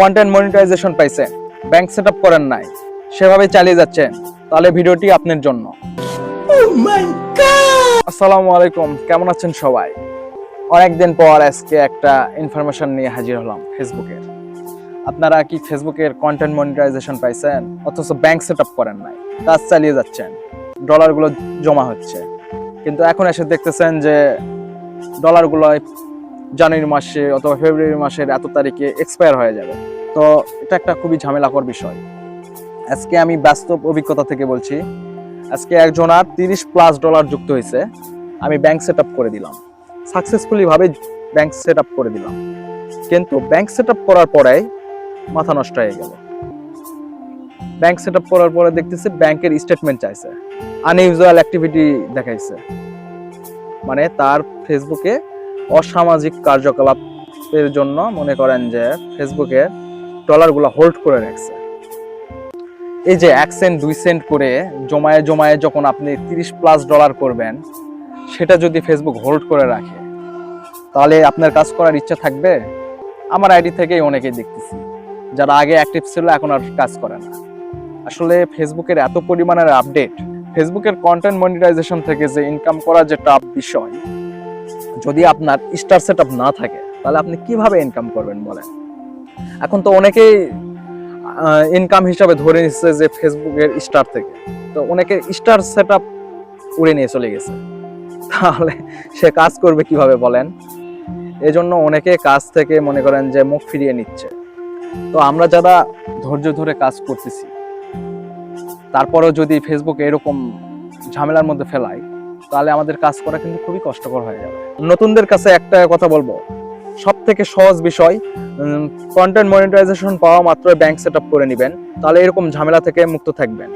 Content monetization পাইছে। Bank set up করেন নাই। সেভাবে চালিয়ে যাচ্ছেন। তাহলে ভিডিওটি আপনার জন্য। আসসালামু আলাইকুম। কেমন আছেন সবাই? অনেকদিন পর আজকে একটা ইনফরমেশন নিয়ে হাজির হলাম ফেসবুকের আপনারা কি ফেসবুকের কন্টেন্ট মনিটাইজেশন পাইছেন? অথচ ব্যাংক সেট আপ করেন নাই। কাজ চালিয়ে যাচ্ছেন। ডলারগুলো জমা হচ্ছে। কিন্তু এখন এসে দেখতেছেন যে ডলারগুলো জানুয়ারি মাসে অথবা ফেব্রুয়ারি মাসের এত তারিখে এক্সপায়ার হয়ে যাবে। তো এটা একটা খুবই ঝামেলাকর বিষয়। আজকে আমি বাস্তব অভিজ্ঞতা থেকে বলছি, আজকে একজন আর তিরিশ প্লাস ডলার যুক্ত হয়েছে, আমি ব্যাংক সেট করে দিলাম। সাকসেসফুলি ভাবে ব্যাংক সেট করে দিলাম। কিন্তু ব্যাংক সেট করার পরে মাথা নষ্ট হয়ে গেল। ব্যাংক সেট করার পরে দেখতেছি ব্যাংকের স্টেটমেন্ট চাইছে। আনইউজুয়াল অ্যাক্টিভিটি দেখাইছে। মানে তার ফেসবুকে অসামাজিক কার্যকলাপের জন্য মনে করেন যে ফেসবুকে ডলারগুলো হোল্ড করে রাখছে। এই যে এক সেন্ট দুই সেন্ট করে জমায়ে জমায়ে যখন আপনি তিরিশ প্লাস ডলার করবেন, সেটা যদি ফেসবুক হোল্ড করে রাখে, তাহলে আপনার কাজ করার ইচ্ছা থাকবে? আমার আইডি থেকেই অনেকেই দেখতেছি, যারা আগে অ্যাক্টিভ ছিল, এখন আর কাজ করে না। আসলে ফেসবুকের এত পরিমাণের আপডেট ফেসবুকের কন্টেন্ট মনিটাইজেশন থেকে যে ইনকাম করার যে টাফ বিষয় যদি আপনার স্টার সেট না থাকে, তাহলে আপনি কীভাবে ইনকাম করবেন বলেন? এখন তো অনেকেই ইনকাম হিসাবে ধরে নিচ্ছে যে ফেসবুকের স্টার থেকে। তো অনেকে স্টার সেট উড়ে নিয়ে চলে গেছে। তাহলে সে কাজ করবে কীভাবে বলেন? এজন্য অনেকে কাজ থেকে মনে করেন যে মুখ ফিরিয়ে নিচ্ছে। তো আমরা যারা ধৈর্য ধরে কাজ করতেছি, তারপরেও যদি ফেসবুক এরকম ঝামেলার মধ্যে ফেলাই তাহলে আমাদের কাজ করা কিন্তু খুবই কষ্টকর হয়ে যাবে। নতুনদের কাছে একটা কথা বলব। সব থেকে সহজ বিষয় কন্টেন্ট মনিটাইজেশন পাওয়া মাত্র ব্যাংক সেট করে নেবেন। তাহলে এরকম ঝামেলা থেকে মুক্ত থাকবেন।